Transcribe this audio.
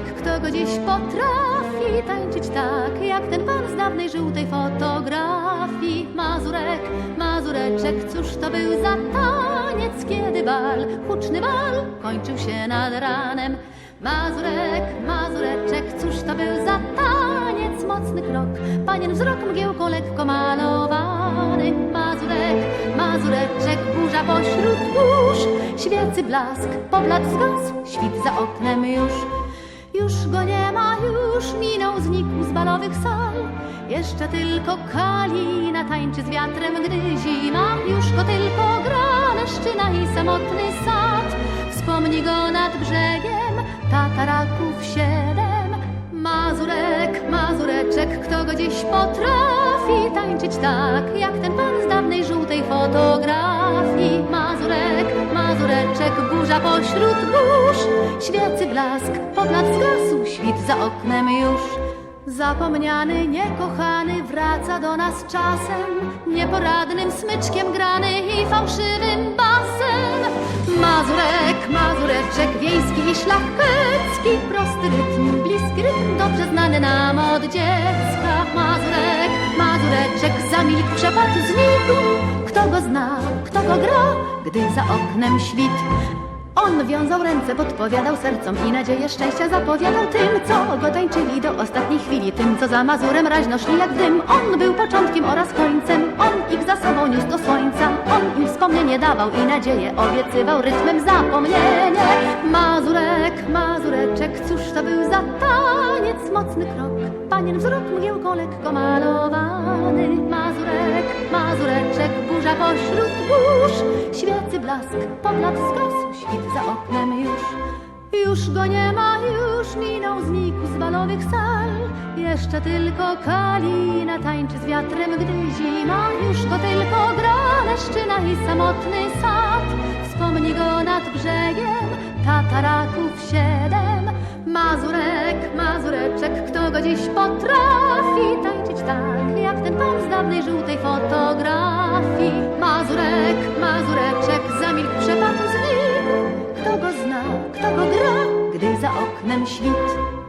kto go dziś potrafi tańczyć tak, jak ten pan z dawnej żółtej fotografii. Mazurek, Mazureczek, cóż to był za taniec, kiedy bal, huczny bal, kończył się nad ranem. Mazurek, Mazureczek, cóż to był za taniec, mocny krok, panien wzrok mgiełką lekko malowany. Mazurek, Mazureczek, burza pośród burz, świecy blask, poblat zgasł, świt za oknem już. Już go nie ma, już minął, znikł z balowych sal. Jeszcze tylko kalina tańczy z wiatrem, gdy zima. Już go tylko gra leszczyna i samotny sad. Wspomni go nad brzegiem tataraków siedem. Mazurek, Mazureczek, kto go dziś potrafi tańczyć tak, jak ten pan z dawnej żółtej fotografii. Mazurek, Burza pośród burz, świecy blask, poblat zgasł, świt za oknem już. Zapomniany, niekochany wraca do nas czasem, nieporadnym smyczkiem grany i fałszywym basem. Mazurek, Mazureczek, wiejski i szlachecki, prosty rytm, bliski rytm, dobrze znany nam od dziecka. Mazurek, Mazureczek, zamilkł, przepadł, znikł. Kto go zna, kto go gra, gdy za oknem świt. On wiązał ręce, podpowiadał sercom i nadzieję szczęścia zapowiadał tym, co go tańczyli do ostatniej chwili, tym, co za Mazurem raźno szli jak dym. On był początkiem oraz końcem, on ich za sobą niósł do słońca, on im wspomnienie dawał i nadzieję obiecywał rytmem zapomnienie. Mazurek, Mazureczek, cóż to był za taniec, mocny krok, panien wzrok mgiełką lekko Mazurek, Mazureczek, burza pośród burz, świecy blask, poblat zgasł, świt za oknem już. Już go nie ma, już minął, znikł z balowych sal. Jeszcze tylko kalina tańczy z wiatrem, gdy zima. Już go tylko gra leszczyna i samotny sad. Wspomni go nad brzegiem tataraków siedem. Mazurek, Mazureczek, kto go dziś potrafi tańczyć tak, jak ten pan z dawnej żółtej fotografii. Mazurek, Mazureczek, zamilkł, przepadł, znikł. Kto go zna, kto go gra, gdy za oknem świt.